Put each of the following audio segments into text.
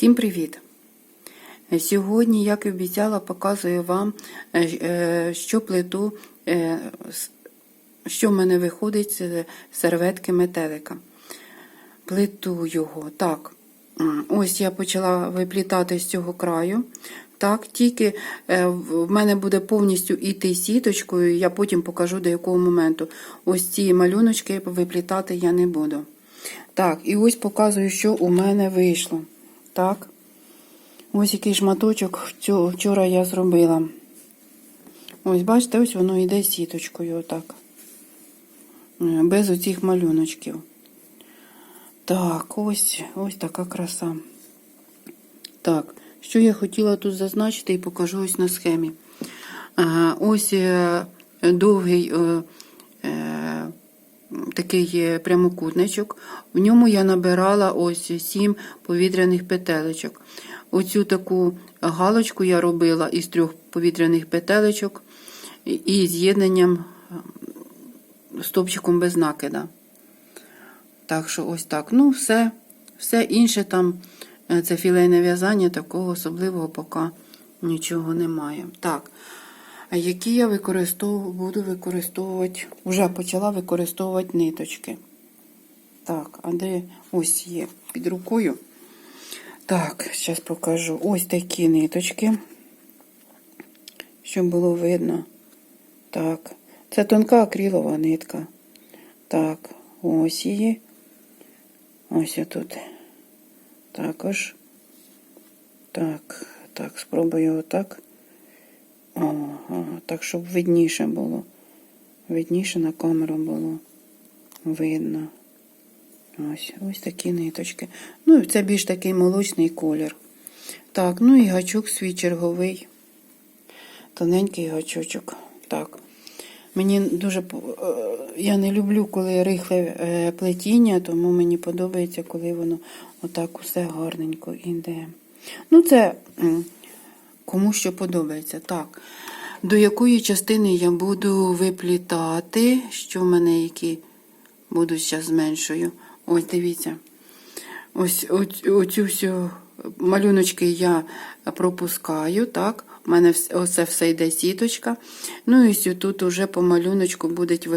Всім привіт! Сьогодні, як і обіцяла, показую вам, е, е, що плету, е, що в мене виходить з серветки метелика. Плету його. Так, ось я почала виплітати з цього краю. Так, тільки е, в мене буде повністю іти сіточкою, я потім покажу до якого моменту. Ось ці малюночки виплітати я не буду. Так, і ось показую, що у мене вийшло. Так. Ось який шматочок вчора я зробила. Ось, бачите, ось воно йде сіточкою, отак. Е, Без оцих малюночків. Так, ось, ось така краса. Так, що я хотіла тут зазначити і покажу ось на схемі. Ага, ось е, довгий е, е, такий прямокутничок. В ньому я набирала ось сім повітряних петелечок. Оцю таку галочку я робила із трьох повітряних петелечок і- з'єднанням е, стовпчиком без накида. Так що ось так. Ну, все, все інше там, е, це філейне в'язання, такого особливого поки нічого немає. Так. Які я використовую, буду використовувати, вже почала використовувати ниточки. Так, а де ось є під рукою. Так, зараз покажу. Ось такі ниточки, щоб було видно. Так, це тонка акрилова нитка. Так, ось її. Ось тут. Також. Так, так, спробую отак. Ага, так, щоб видніше було. Видніше на камеру було видно. Ось, ось такі ниточки. Ну, це більш такий молочний колір. Так, ну і гачок свій черговий. Тоненький гачочок. Так. Мені дуже е, я не люблю, коли рихле е, плетіння, тому мені подобається, коли воно отак усе гарненько іде. Ну, це кому що подобається. Так. До якої частини я буду виплітати, що в мене які будуть зараз зменшую. Ось дивіться. Ось оцю всю малюночки я пропускаю, так. У мене оце все йде сіточка. Ну і тут уже по малюночку будуть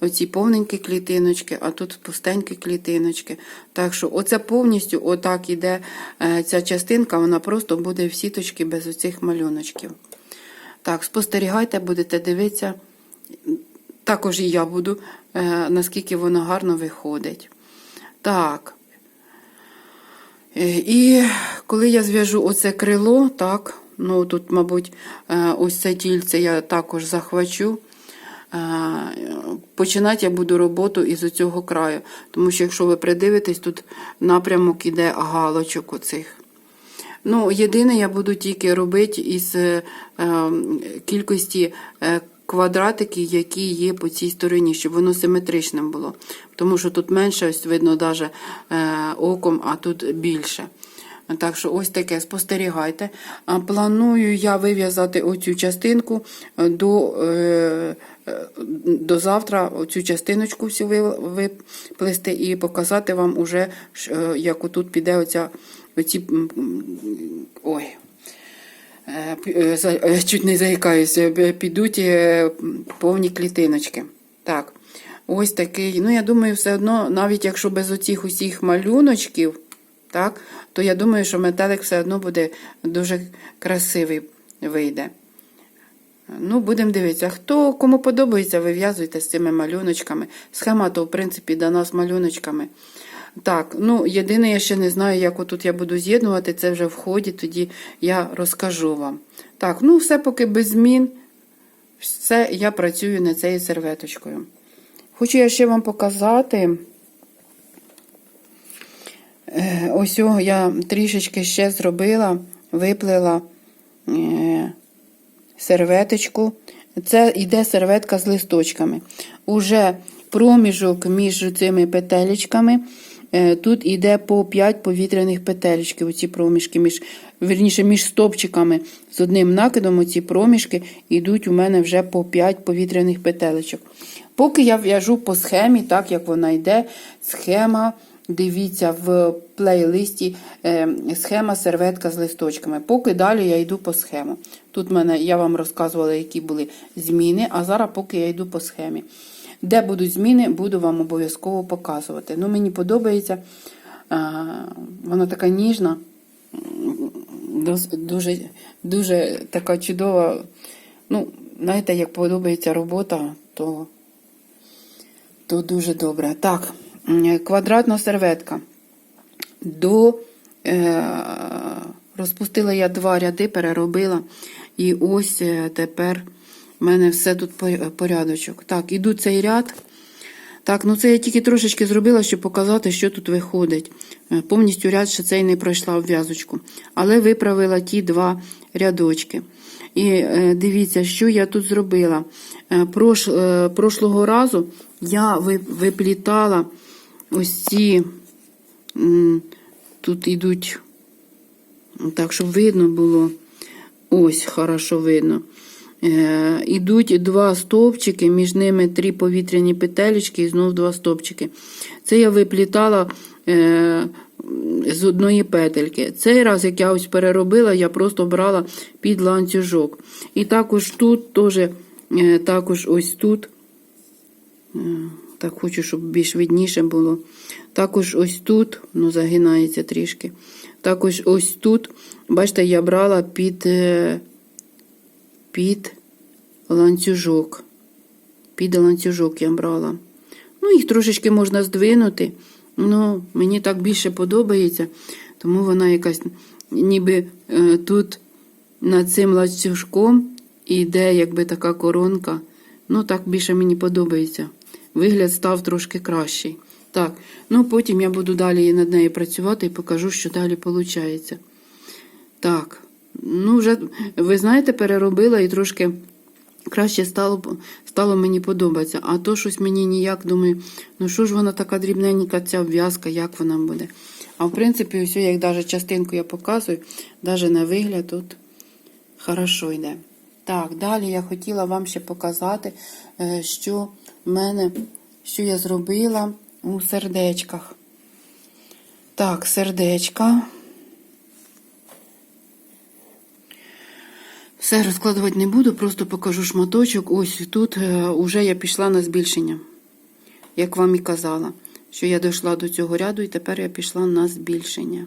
оці повненькі клітиночки, а тут пустенькі клітиночки. Так що оце повністю отак іде е, ця частинка, вона просто буде в сіточці без оцих малюночків. Так, спостерігайте, будете дивитися. Також і я буду, е, наскільки воно гарно виходить. Так. Е, І коли я зв'яжу оце крило, так, ну тут, мабуть, е, ось це тільце я також захвачу. Е, Починати я буду роботу із оцього краю. Тому що, якщо ви придивитесь, тут напрямок іде галочок оцих. Ну, єдине, я буду тільки робити із е, е, кількості квадратиків, які є по цій стороні, щоб воно симетричним було. Тому що тут менше, ось видно навіть оком, а тут більше. Так що ось таке спостерігайте. Планую я вив'язати оцю частинку е, до, е, е, до завтра, оцю частиночку всю виплести і показати вам уже, як отут піде оця, оці. Ой. Чуть не заїкаюся, підуть повні клітиночки. Так, ось такий. Ну, я думаю, все одно, навіть якщо без оцих усіх малюночків, так, то я думаю, що метелик все одно буде дуже красивий вийде. Ну, будемо дивитися. Хто кому подобається, вив'язуйте з цими малюночками. Схема то, в принципі, дана з малюночками. Так, ну, єдине, я ще не знаю, як отут я буду з'єднувати, це вже в ході, тоді я розкажу вам. Так, ну, все поки без змін. Все, я працюю над цією серветочкою. Хочу я ще вам показати. Е, Ось я трішечки ще зробила, виплела е, серветочку. Це йде серветка з листочками. Уже проміжок між цими петелечками. е, Тут йде по 5 повітряних петелечків, оці проміжки, між, вірніше, між стопчиками з одним накидом, оці проміжки йдуть у мене вже по 5 повітряних петелечок. Поки я в'яжу по схемі, так як вона йде, схема дивіться в плейлисті е, схема серветка з листочками. Поки далі я йду по схему. Тут мене я вам розказувала, які були зміни, а зараз поки я йду по схемі. Де будуть зміни, буду вам обов'язково показувати. Ну, мені подобається, вона така ніжна, дуже, дуже така чудова. Ну, знаєте, як подобається робота, то, то дуже добре. Так, квадратна серветка. До е, розпустила я два ряди, переробила. І ось е, тепер в мене все тут порядочок. Так, іду цей ряд. Так, ну це я тільки трошечки зробила, щоб показати, що тут виходить. Е, Повністю ряд ще цей не пройшла в в'язочку. Але виправила ті два рядочки. І е, дивіться, що я тут зробила. Е, прош, е, прошлого разу я ви- виплітала ось ці, тут йдуть, так, щоб видно було. Ось, хорошо видно. Е, ідуть два стовпчики, між ними три повітряні петелечки і знов два стовпчики. Це я виплітала е, з одної петельки. Цей раз, як я ось переробила, я просто брала під ланцюжок. І також тут, е, також ось тут. Так хочу, щоб більш видніше було. Також ось тут, ну загинається трішки. Також ось тут, бачите, я брала під, е, під ланцюжок. Під ланцюжок я брала. Ну, їх трошечки можна здвинути. Ну, мені так більше подобається, тому вона якась ніби е, тут над цим ланцюжком іде якби така коронка. Ну, так більше мені подобається. Вигляд став трошки кращий. Так, ну потім я буду далі над нею працювати і покажу, що далі виходить. Так, ну вже, ви знаєте, переробила і трошки краще стало, стало мені подобатися. А то щось мені ніяк думаю, ну що ж вона така дрібненька, ця обв'язка, як вона буде. А в принципі, ось як навіть частинку я показую, навіть на вигляд тут хорошо йде. Так, далі я хотіла вам ще показати, е, що мене, що я зробила у сердечках. Так, сердечка. Все розкладувати не буду, просто покажу шматочок. Ось тут е, уже я пішла на збільшення, як вам і казала, що я дійшла до цього ряду і тепер я пішла на збільшення.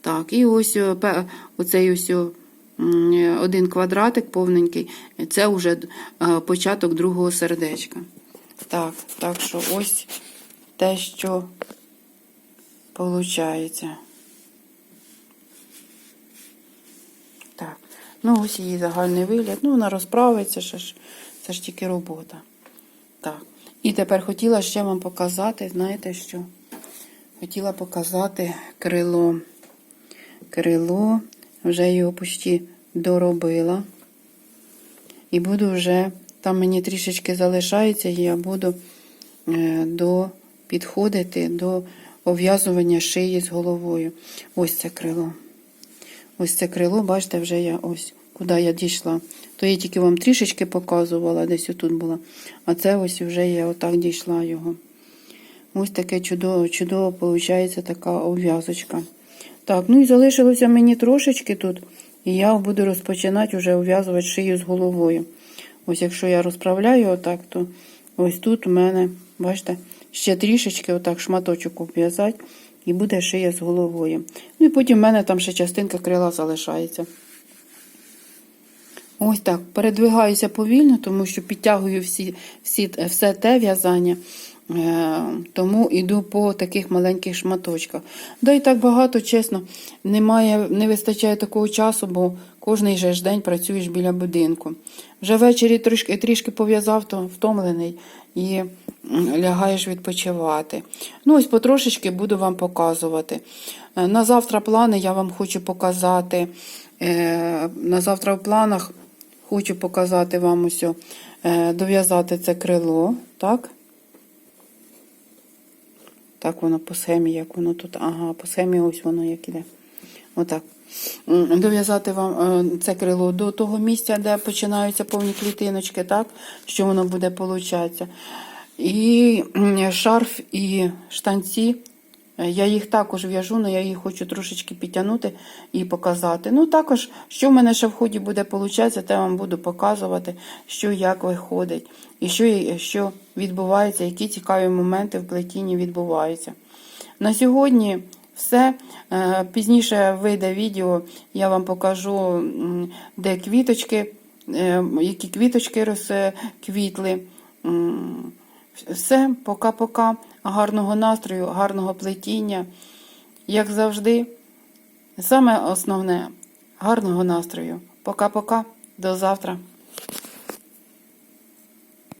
Так, і ось е, оцей ось е, один квадратик повненький, це вже початок другого сердечка. Так, так що ось те, що виходить. Так, ну ось її загальний вигляд. Ну, вона розправиться, ще ж, це ж тільки робота. Так. І тепер хотіла ще вам показати, знаєте що? Хотіла показати крило. Крило, вже його почти доробила. І буду вже, там мені трішечки залишається, і я буду е, до, підходити до обв'язування шиї з головою. Ось це крило. Ось це крило, бачите, вже я ось, куди я дійшла. То я тільки вам трішечки показувала, десь отут була. А це ось вже я отак дійшла його. Ось таке чудово, чудово виходить така обв'язочка. Так, ну і залишилося мені трошечки тут. І я буду розпочинати вже ув'язувати шию з головою. Ось якщо я розправляю отак, то ось тут у мене, бачите, ще трішечки отак шматочок обв'язати, і буде шия з головою. Ну і потім в мене там ще частинка крила залишається. Ось так. Передвигаюся повільно, тому що підтягую всі, всі, все те в'язання. Е, Тому йду по таких маленьких шматочках. Да і так багато, чесно, немає, не вистачає такого часу, бо кожний же ж день працюєш біля будинку. Вже ввечері трішки, трішки пов'язав, то втомлений і лягаєш відпочивати. Ну, ось потрошечки буду вам показувати. Е, На завтра плани я вам хочу показати. е, На завтра в планах хочу показати вам ось, е, дов'язати це крило, так? Так воно по схемі, як воно тут. Ага, по схемі ось воно як іде. Отак. Дов'язати вам е, це крило до того місця, де починаються повні клітиночки, так? Що воно буде получатися. І шарф і штанці Я їх також в'яжу, але я їх хочу трошечки підтягнути і показати. Ну, також, що в мене ще в ході буде получатися, те вам буду показувати, що як виходить, і що, що відбувається, які цікаві моменти в плетінні відбуваються. На сьогодні все. Е, Пізніше вийде відео, я вам покажу, де квіточки, е, які квіточки розквітли. Все, пока-пока. Гарного настрою, гарного плетіння. Як завжди, саме основне гарного настрою. Пока-пока. До завтра.